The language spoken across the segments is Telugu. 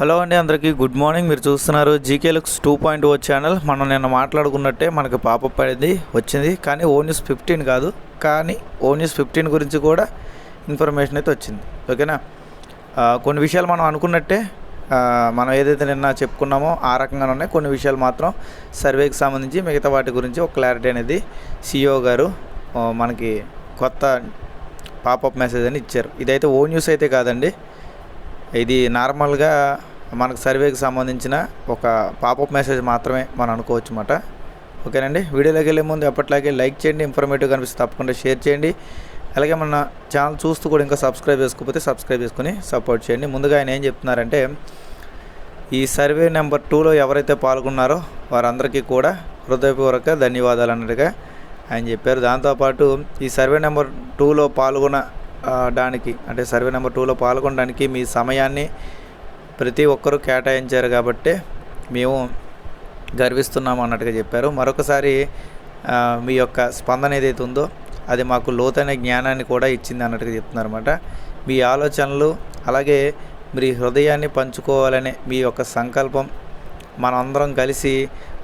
హలో అండి అందరికీ గుడ్ మార్నింగ్. మీరు చూస్తున్నారు GK looks two point O channel. మనం నిన్న మాట్లాడుకున్నట్టే మనకి పాప పడింది వచ్చింది. కానీ ఓ న్యూస్ ఫిఫ్టీన్ కాదు. కానీ ఓ న్యూస్ ఫిఫ్టీన్ గురించి కూడా ఇన్ఫర్మేషన్ అయితే వచ్చింది. ఓకేనా? కొన్ని విషయాలు మనం అనుకున్నట్టే మనం ఏదైతే నిన్న చెప్పుకున్నామో ఆ రకంగానే ఉన్నాయి. కొన్ని విషయాలు మాత్రం సర్వేకి సంబంధించి మిగతా వాటి గురించి ఒక క్లారిటీ అనేది సిఇఓ గారు మనకి కొత్త పాపప్ మెసేజ్ అని ఇచ్చారు. ఇదైతే ఓ న్యూస్ అయితే కాదండి. ఇది నార్మల్గా మనకు సర్వేకి సంబంధించిన ఒక పాపప్ మెసేజ్ మాత్రమే మనం అనుకోవచ్చు అన్నమాట ఓకేనండి? వీడియోలోకి వెళ్ళే ముందు ఎప్పట్లాగే లైక్ చేయండి ఇన్ఫర్మేటివ్ కనిపిస్తే తప్పకుండా షేర్ చేయండి. అలాగే మన ఛానల్ చూస్తూ కూడా ఇంకా సబ్స్క్రైబ్ చేసుకోకపోతే సబ్స్క్రైబ్ చేసుకుని సపోర్ట్ చేయండి. ముందుగా ఆయన ఏం చెప్తున్నారంటే ఈ సర్వే నెంబర్ టూలో ఎవరైతే పాల్గొన్నారో వారందరికీ కూడా హృదయపూర్వక ధన్యవాదాలు అన్నట్టుగా ఆయన చెప్పారు. దాంతోపాటు ఈ సర్వే నెంబర్ టూలో పాల్గొన డానికి అంటే సర్వే నెంబర్ టూలో పాల్గొనడానికి మీ సమయాన్ని ప్రతి ఒక్కరూ కేటాయించారు కాబట్టి మేము గర్విస్తున్నాము అన్నట్టుగా చెప్పారు. మరొకసారి మీ యొక్క స్పందన ఏదైతే ఉందో అది మాకు లోతైన జ్ఞానాన్ని కూడా ఇచ్చింది అన్నట్టుగా చెప్తున్నారు అనమాట మీ ఆలోచనలు అలాగే మీ హృదయాన్ని పంచుకోవాలనే మీ యొక్క సంకల్పం మనందరం కలిసి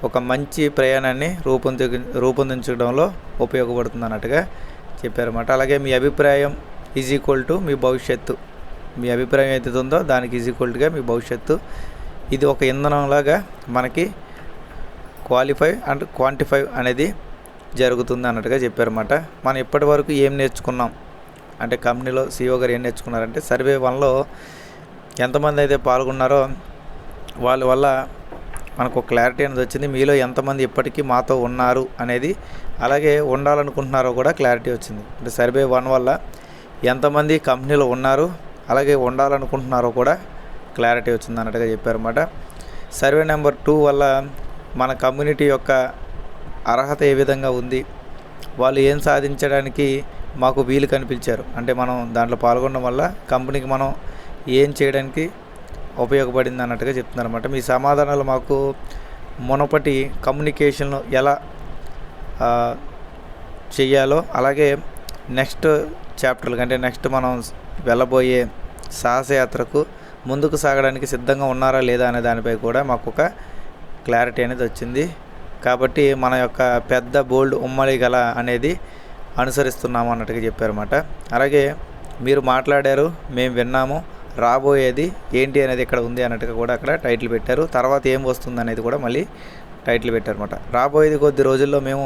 ఒక మంచి ప్రయాణాన్ని రూపొంది రూపొందించడంలో ఉపయోగపడుతుంది అన్నట్టుగా చెప్పారన్నమాట అలాగే మీ అభిప్రాయం ఈజ్ ఈక్వల్ టు మీ భవిష్యత్తు. మీ అభిప్రాయం ఏదైతే ఉందో దానికి ఈజ్ ఈక్వల్గా మీ భవిష్యత్తు. ఇది ఒక ఇంధనంలాగా మనకి క్వాలిఫై అండ్ క్వాంటిఫై అనేది జరుగుతుంది అన్నట్టుగా చెప్పారన్నమాట. మనం ఇప్పటి వరకు ఏం నేర్చుకున్నాం? అంటే కంపెనీలో సీఓ గారు ఏం నేర్చుకున్నారంటే సర్వే వన్లో ఎంతమంది అయితే పాల్గొన్నారో వాళ్ళ వల్ల మనకు క్లారిటీ అనేది వచ్చింది. మీలో ఎంతమంది ఇప్పటికీ మాతో ఉన్నారు అనేది అలాగే ఉండాలనుకుంటున్నారో కూడా క్లారిటీ వచ్చింది. అంటే సర్వే వన్ వల్ల ఎంతమంది కంపెనీలో ఉన్నారు అలాగే ఉండాలనుకుంటున్నారో కూడా క్లారిటీ వచ్చింది అన్నట్టుగా చెప్పారన్నమాట. సర్వే నెంబర్ టూ వల్ల మన కమ్యూనిటీ యొక్క అర్హత ఏ విధంగా ఉంది వాళ్ళు ఏం సాధించడానికి మాకు వీలు కనిపించారు. అంటే మనం దాంట్లో పాల్గొనడం వల్ల కంపెనీకి మనం ఏం చేయడానికి ఉపయోగపడింది అన్నట్టుగా చెప్తున్నారన్నమాట. మీ సమాధానాలు మాకు మునపటి కమ్యూనికేషన్ ఎలా చేయాలో చెయ్యాలో అలాగే నెక్స్ట్ చాప్టర్లు అంటే నెక్స్ట్ మనం వెళ్ళబోయే సాహసయాత్రకు ముందుకు సాగడానికి సిద్ధంగా ఉన్నారా లేదా అనే దానిపై కూడా మాకు ఒక క్లారిటీ అనేది వచ్చింది. కాబట్టి మన యొక్క పెద్ద బోల్డ్ ఉమ్మడి గల అనేది అనుసరిస్తున్నాము అన్నట్టుగా చెప్పారన్నమాట. అలాగే మీరు మాట్లాడారు మేము విన్నాము రాబోయేది ఏంటి అనేది ఇక్కడ ఉంది అన్నట్టుగా కూడా అక్కడ టైటిల్ పెట్టారు. తర్వాత ఏం వస్తుంది అనేది కూడా మళ్ళీ టైటిల్ పెట్టారన్నమాట. రాబోయేది కొద్ది రోజుల్లో మేము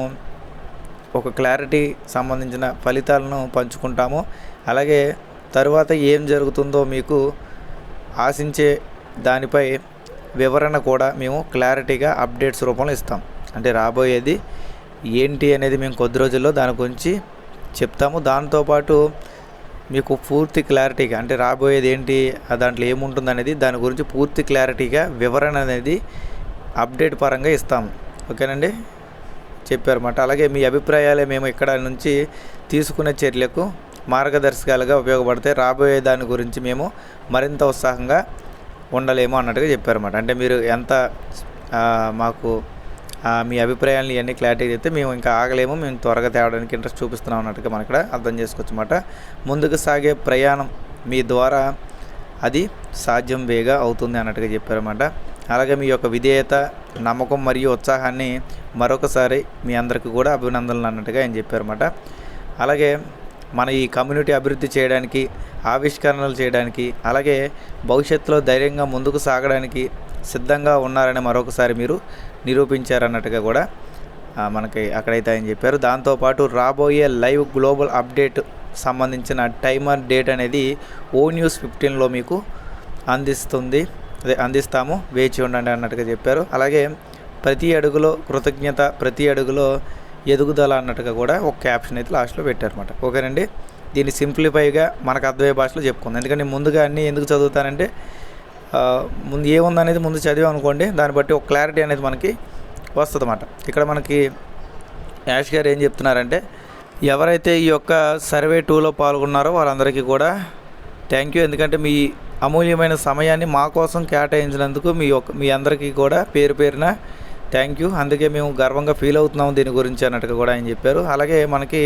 ఒక క్లారిటీ సంబంధించిన ఫలితాలను పంచుకుంటాము. అలాగే తరువాత ఏం జరుగుతుందో మీకు ఆశించే దానిపై వివరణ కూడా మేము క్లారిటీగా అప్డేట్స్ రూపంలో ఇస్తాం. అంటే రాబోయేది ఏంటి అనేది మేము కొద్ది రోజుల్లో దాని గురించి చెప్తాము. దాంతోపాటు మీకు పూర్తి క్లారిటీగా అంటే రాబోయేది ఏంటి దాంట్లో ఏముంటుంది అనేది దాని గురించి పూర్తి క్లారిటీగా వివరణ అనేది అప్డేట్ పరంగా ఇస్తాము. ఓకేనండి? చెప్పారన్నమాట. అలాగే మీ అభిప్రాయాలే మేము ఇక్కడ నుంచి తీసుకునే చర్యలకు మార్గదర్శకాలుగా ఉపయోగపడతాయి. రాబోయే దాని గురించి మేము మరింత ఉత్సాహంగా ఉండలేము అన్నట్టుగా చెప్పారన్నమాట. అంటే మీరు ఎంత మాకు మీ అభిప్రాయాలను ఇవన్నీ క్లారిటీ చెప్తే మేము ఇంకా ఆగలేము. మేము త్వరగా తేవడానికి ఇంట్రెస్ట్ చూపిస్తున్నాం అన్నట్టుగా మనం ఇక్కడ అర్థం చేసుకోవచ్చు అన్నమాట ముందుకు సాగే ప్రయాణం మీ ద్వారా అది సాధ్యం వేగా అవుతుంది అన్నట్టుగా చెప్పారన్నమాట. అలాగే మీ యొక్క విధేయత నమ్మకం మరియు ఉత్సాహాన్ని మరొకసారి మీ అందరికీ కూడా అభినందనలు అన్నట్టుగా ఆయన చెప్పారన్నమాట. అలాగే మన ఈ కమ్యూనిటీ అభివృద్ధి చేయడానికి ఆవిష్కరణలు చేయడానికి అలాగే భవిష్యత్తులో ధైర్యంగా ముందుకు సాగడానికి సిద్ధంగా ఉన్నారని మరొకసారి మీరు నిరూపించారన్నట్టుగా కూడా మనకి అక్కడైతే ఆయన చెప్పారు. దాంతోపాటు రాబోయే లైవ్ గ్లోబల్ అప్డేట్ సంబంధించిన టైమర్ డేట్ అనేది ఓ న్యూస్ ఫిఫ్టీన్లో మీకు అందిస్తుంది. అదే అందిస్తాము వేచి ఉండండి అన్నట్టుగా చెప్పారు. అలాగే ప్రతి అడుగులో కృతజ్ఞత ప్రతి అడుగులో ఎదుగుదల అన్నట్టుగా కూడా ఒక క్యాప్షన్ అయితే లాస్ట్లో పెట్టారనమాట ఓకేనండి దీన్ని సింప్లిఫైగా మనకు అర్థమయ్యే భాషలో చెప్పుకుందాం. ఎందుకంటే ముందుగా అన్నీ ఎందుకు చదువుతానంటే ముందు ఏముందనేది ముందు చదివాం అనుకోండి దాన్ని బట్టి ఒక క్లారిటీ అనేది మనకి వస్తుంది అన్నమాట ఇక్కడ మనకి యాష్ గారు ఏం చెప్తున్నారంటే ఎవరైతే ఈ యొక్క సర్వే టూలో పాల్గొన్నారో వాళ్ళందరికీ కూడా థ్యాంక్ యూ ఎందుకంటే మీ అమూల్యమైన సమయాన్ని మా కోసం కేటాయించినందుకు మీ యొక్క మీ అందరికీ కూడా పేరు పేరున థ్యాంక్ యూ. అందుకే మేము గర్వంగా ఫీల్ అవుతున్నాం దీని గురించి అన్నట్టుగా కూడా ఆయన చెప్పారు. అలాగే మనకి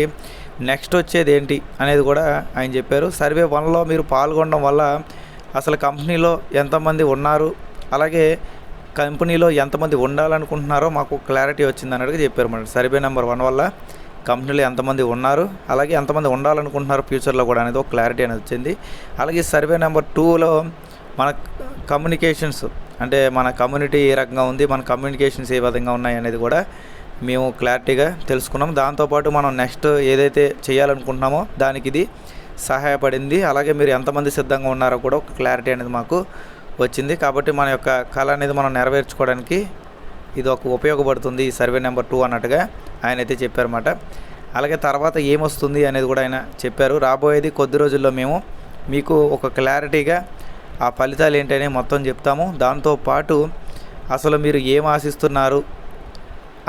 నెక్స్ట్ వచ్చేది ఏంటి అనేది కూడా ఆయన చెప్పారు. సర్వే వన్లో మీరు పాల్గొనడం వల్ల అసలు కంపెనీలో ఎంతమంది ఉన్నారు అలాగే కంపెనీలో ఎంతమంది ఉండాలనుకుంటున్నారో మాకు క్లారిటీ వచ్చింది అన్నట్టుగా చెప్పారు మరి సర్వే నెంబర్ వన్ వల్ల కంపెనీలో ఎంతమంది ఉన్నారు అలాగే ఎంతమంది ఉండాలనుకుంటున్నారు ఫ్యూచర్లో కూడా అనేది ఒక క్లారిటీ అనేది వచ్చింది. అలాగే సర్వే నెంబర్ టూలో మన కమ్యూనికేషన్స్ అంటే మన కమ్యూనిటీ ఏ రకంగా ఉంది మన కమ్యూనికేషన్స్ ఏ విధంగా ఉన్నాయి అనేది కూడా మేము క్లారిటీగా తెలుసుకున్నాం. దాంతోపాటు మనం నెక్స్ట్ ఏదైతే చేయాలనుకుంటున్నామో దానికి ఇది సహాయపడింది. అలాగే మీరు ఎంతమంది సిద్ధంగా ఉన్నారో కూడా ఒక క్లారిటీ అనేది మాకు వచ్చింది. కాబట్టి మన యొక్క కళ అనేది మనం నెరవేర్చుకోవడానికి ఇది ఒక ఉపయోగపడుతుంది ఈ సర్వే నెంబర్ టూ అన్నట్టుగా. ఆయన అయితే చెప్పారన్నమాట. అలాగే తర్వాత ఏమొస్తుంది అనేది కూడా ఆయన చెప్పారు. రాబోయేది కొద్ది రోజుల్లో మేము మీకు ఒక క్లారిటీగా ఆ ఫలితాలు ఏంటనే మొత్తం చెప్తాము. దాంతోపాటు అసలు మీరు ఏం ఆశిస్తున్నారు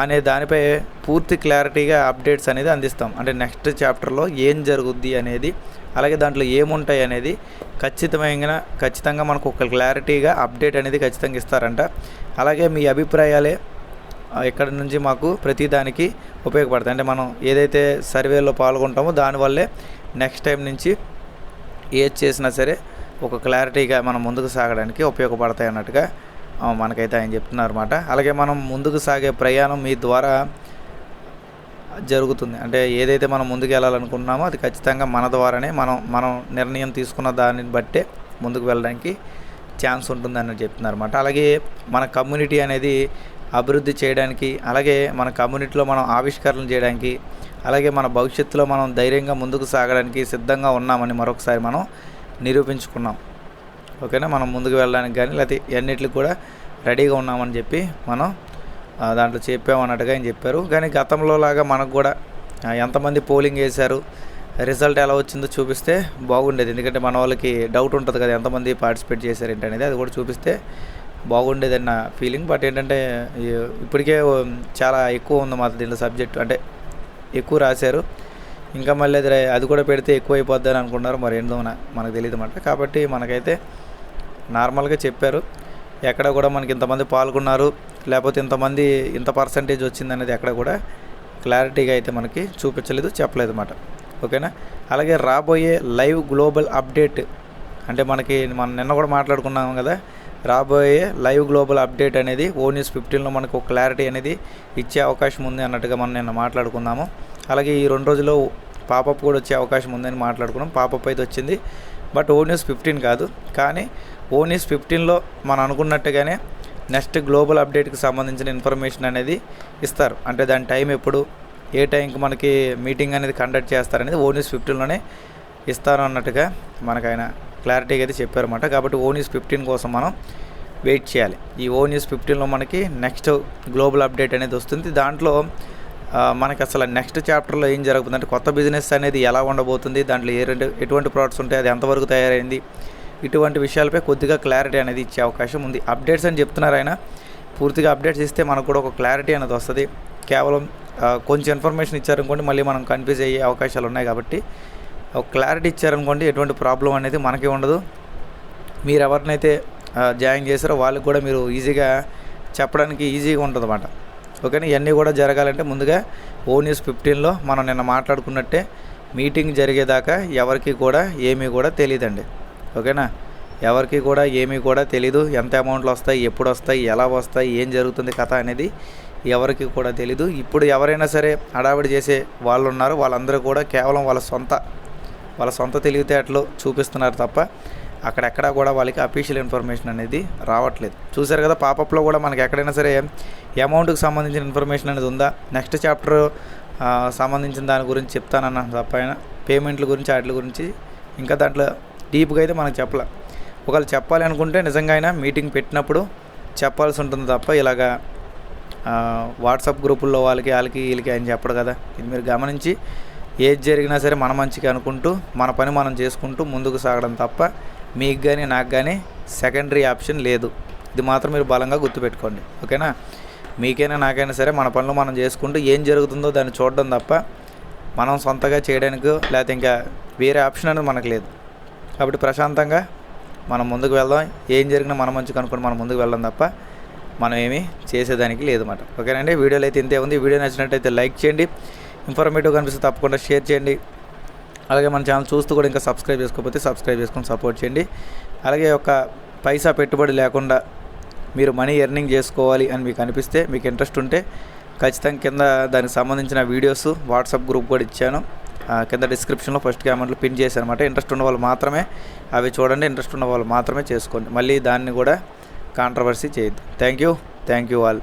అనే దానిపై పూర్తి క్లారిటీగా అప్డేట్స్ అనేది అందిస్తాం. అంటే నెక్స్ట్ చాప్టర్లో ఏం జరుగుద్ది అనేది అలాగే దాంట్లో ఏముంటాయి అనేది ఖచ్చితమైన ఖచ్చితంగా మనకు ఒక క్లారిటీగా అప్డేట్ అనేది ఖచ్చితంగా ఇస్తారంట. అలాగే మీ అభిప్రాయాలే ఇక్కడ నుంచి మాకు ప్రతిదానికి ఉపయోగపడతాయి. అంటే మనం ఏదైతే సర్వేలో పాల్గొంటామో దానివల్లే నెక్స్ట్ టైం నుంచి ఏది చేసినా సరే ఒక క్లారిటీగా మనం ముందుకు సాగడానికి ఉపయోగపడతాయి అన్నట్టుగా మనకైతే ఆయన చెప్తున్నారు అనమాట అలాగే మనం ముందుకు సాగే ప్రయాణం మీ ద్వారా జరుగుతుంది. అంటే ఏదైతే మనం ముందుకు వెళ్ళాలనుకుంటున్నామో అది ఖచ్చితంగా మన ద్వారానే మనం మనం నిర్ణయం తీసుకున్న దానిని బట్టే ముందుకు వెళ్ళడానికి ఛాన్స్ ఉంటుందని చెప్తున్నారు అనమాట అలాగే మన కమ్యూనిటీ అనేది అభివృద్ధి చేయడానికి అలాగే మన కమ్యూనిటీలో మనం ఆవిష్కరణలు చేయడానికి అలాగే మన భవిష్యత్తులో మనం ధైర్యంగా ముందుకు సాగడానికి సిద్ధంగా ఉన్నామని మరొకసారి మనం నిరూపించుకున్నాం. ఓకేనా? మనం ముందుకు వెళ్ళడానికి కానీ లేకపోతే అన్నిటికి కూడా రెడీగా ఉన్నామని చెప్పి మనం దాంట్లో చెప్పామన్నట్టుగా ఆయన చెప్పారు. కానీ గతంలో లాగా మనకు కూడా ఎంతమంది పోలింగ్ వేశారు రిజల్ట్ ఎలా వచ్చిందో చూపిస్తే బాగుండేది. ఎందుకంటే మన వాళ్ళకి డౌట్ ఉంటుంది కదా ఎంతమంది పార్టిసిపేట్ చేశారు ఏంటి అనేది అది కూడా చూపిస్తే బాగుండేదన్న ఫీలింగ్ బట్ ఏంటంటే ఇప్పటికే చాలా ఎక్కువ ఉంది మా దీంట్లో సబ్జెక్టు అంటే ఎక్కువ రాశారు. ఇంకా మళ్ళీ అది అది కూడా పెడితే ఎక్కువ అయిపోద్ది అని అనుకున్నారు. మరి ఏందో మనకు తెలియదు అన్నమాట కాబట్టి మనకైతే నార్మల్గా చెప్పారు. ఎక్కడ కూడా మనకి ఇంతమంది పాల్గొన్నారు. లేకపోతే ఇంతమంది ఇంత పర్సంటేజ్ వచ్చింది అనేది ఎక్కడ కూడా క్లారిటీగా అయితే మనకి చూపించలేదు చెప్పలేదు అన్నమాట ఓకేనా? అలాగే రాబోయే లైవ్ గ్లోబల్ అప్డేట్ అంటే మనకి మనం నిన్న కూడా మాట్లాడుకున్నాం కదా రాబోయే లైవ్ గ్లోబల్ అప్డేట్ అనేది ఓ న్యూస్ ఫిఫ్టీన్లో మనకు ఒక క్లారిటీ అనేది ఇచ్చే అవకాశం ఉంది అన్నట్టుగా మనం నిన్న మాట్లాడుకున్నాము. అలాగే ఈ రెండు రోజుల్లో పాపప్ కూడా వచ్చే అవకాశం ఉందని మాట్లాడుకున్నాం. పాపప్ అయితే వచ్చింది. బట్ ఓ న్యూస్ ఫిఫ్టీన్ కాదు. కానీ ఓ న్యూస్ ఫిఫ్టీన్లో మనం అనుకున్నట్టుగానే నెక్స్ట్ గ్లోబల్ అప్డేట్కి సంబంధించిన ఇన్ఫర్మేషన్ అనేది ఇస్తారు. అంటే దాని టైం ఎప్పుడు ఏ టైంకి మనకి మీటింగ్ అనేది కండక్ట్ చేస్తారనేది ఓ న్యూస్ ఫిఫ్టీన్లోనే ఇస్తారు అన్నట్టుగా మనకైనా క్లారిటీగా అయితే చెప్పారన్నమాట. కాబట్టి ఓ న్యూస్ ఫిఫ్టీన్ కోసం మనం వెయిట్ చేయాలి. ఈ ఓ న్యూస్ ఫిఫ్టీన్లో మనకి నెక్స్ట్ గ్లోబల్ అప్డేట్ అనేది వస్తుంది. దాంట్లో మనకి అసలు నెక్స్ట్ చాప్టర్లో ఏం జరుగుతుంది అంటే కొత్త బిజినెస్ అనేది ఎలా ఉండబోతుంది దాంట్లో ఏ రెండు ఎటువంటి ప్రోడక్ట్స్ ఉంటాయి అది ఎంతవరకు తయారైంది ఇటువంటి విషయాలపై కొద్దిగా క్లారిటీ అనేది ఇచ్చే అవకాశం ఉంది. అప్డేట్స్ అని చెప్తున్నారు ఆయన. పూర్తిగా అప్డేట్స్ ఇస్తే మనకు కూడా ఒక క్లారిటీ అనేది వస్తుంది. కేవలం కొంచెం ఇన్ఫర్మేషన్ ఇచ్చారనుకోండి మళ్ళీ మనం కన్ఫ్యూజ్ అయ్యే అవకాశాలు ఉన్నాయి కాబట్టి ఒక క్లారిటీ ఇచ్చారనుకోండి ఎటువంటి ప్రాబ్లం అనేది మనకి ఉండదు. మీరు ఎవరినైతే జాయిన్ చేశారో వాళ్ళకి కూడా మీరు ఈజీగా చెప్పడానికి ఈజీగా ఉంటుంది అన్నమాట ఓకేనా? ఇవన్నీ కూడా జరగాలంటే ముందుగా ఓ న్యూస్ ఫిఫ్టీన్లో మనం నిన్న మాట్లాడుకున్నట్టే మీటింగ్ జరిగేదాకా ఎవరికి కూడా ఏమీ కూడా తెలియదండి. ఓకేనా? ఎవరికి కూడా ఏమీ కూడా తెలీదు. ఎంత అమౌంట్లు వస్తాయి ఎప్పుడు వస్తాయి ఎలా వస్తాయి ఏం జరుగుతుంది కథ అనేది ఎవరికి కూడా తెలీదు. ఇప్పుడు ఎవరైనా సరే హడావిడి చేసే వాళ్ళు ఉన్నారు వాళ్ళందరూ కూడా కేవలం వాళ్ళ సొంత వాళ్ళ సొంత తెలివితేటలు చూపిస్తున్నారు తప్ప అక్కడెక్కడా కూడా వాళ్ళకి అఫీషియల్ ఇన్ఫర్మేషన్ అనేది రావట్లేదు. చూశారు కదా పాపప్లో కూడా మనకి ఎక్కడైనా సరే అమౌంట్కి సంబంధించిన ఇన్ఫర్మేషన్ అనేది ఉందా? నెక్స్ట్ చాప్టర్ సంబంధించిన దాని గురించి చెప్తానన్న తప్ప పేమెంట్ల గురించి వాటి గురించి ఇంకా దాంట్లో డీప్గా అయితే మనకు చెప్పలే. ఒకవేళ చెప్పాలి అనుకుంటే నిజంగా అయినా మీటింగ్ పెట్టినప్పుడు చెప్పాల్సి ఉంటుంది తప్ప ఇలాగా వాట్సాప్ గ్రూపుల్లో వాళ్ళకి వాళ్ళకి వీళ్ళకి అని చెప్పడు కదా. ఇది మీరు గమనించి ఏది జరిగినా సరే మన మంచికి అనుకుంటూ మన పని మనం చేసుకుంటూ ముందుకు సాగడం తప్ప మీకు కానీ నాకు కానీ సెకండరీ ఆప్షన్ లేదు. ఇది మాత్రం మీరు బలంగా గుర్తుపెట్టుకోండి. ఓకేనా? మీకైనా నాకైనా సరే మన పనులు మనం చేసుకుంటూ ఏం జరుగుతుందో దాన్ని చూడడం తప్ప మనం సొంతగా చేయడానికి లేకపోతే ఇంకా వేరే ఆప్షన్ అనేది మనకు లేదు. కాబట్టి ప్రశాంతంగా మనం ముందుకు వెళ్దాం. ఏం జరిగినా మన మంచిగా అనుకుని మనం ముందుకు వెళ్దాం తప్ప మనం ఏమీ చేసేదానికి లేదన్నమాట. ఓకేనండి వీడియోలో అయితే ఇంతే ఉంది. వీడియో నచ్చినట్టయితే లైక్ చేయండి. ఇన్ఫర్మేటివ్ కనిపిస్తే తప్పకుండా షేర్ చేయండి. అలాగే మన ఛానల్ చూస్తూ కూడా ఇంకా సబ్స్క్రైబ్ చేసుకోకపోతే సబ్స్క్రైబ్ చేసుకొని సపోర్ట్ చేయండి. అలాగే ఒక పైసా పెట్టుబడి లేకుండా మీరు మనీ ఎర్నింగ్ చేసుకోవాలి అని మీకు అనిపిస్తే మీకు ఇంట్రెస్ట్ ఉంటే ఖచ్చితంగా కింద దానికి సంబంధించిన వీడియోస్ వాట్సాప్ గ్రూప్ కూడా ఇచ్చాను. కింద డిస్క్రిప్షన్లో ఫస్ట్ కామెంట్లు పిన్ చేశాను అనమాట ఇంట్రెస్ట్ ఉన్న వాళ్ళు మాత్రమే అవి చూడండి ఇంట్రెస్ట్ ఉన్న వాళ్ళు మాత్రమే చేసుకోండి. మళ్ళీ దాన్ని కూడా కాంట్రవర్సీ చేయొద్దు. Thank you thank you all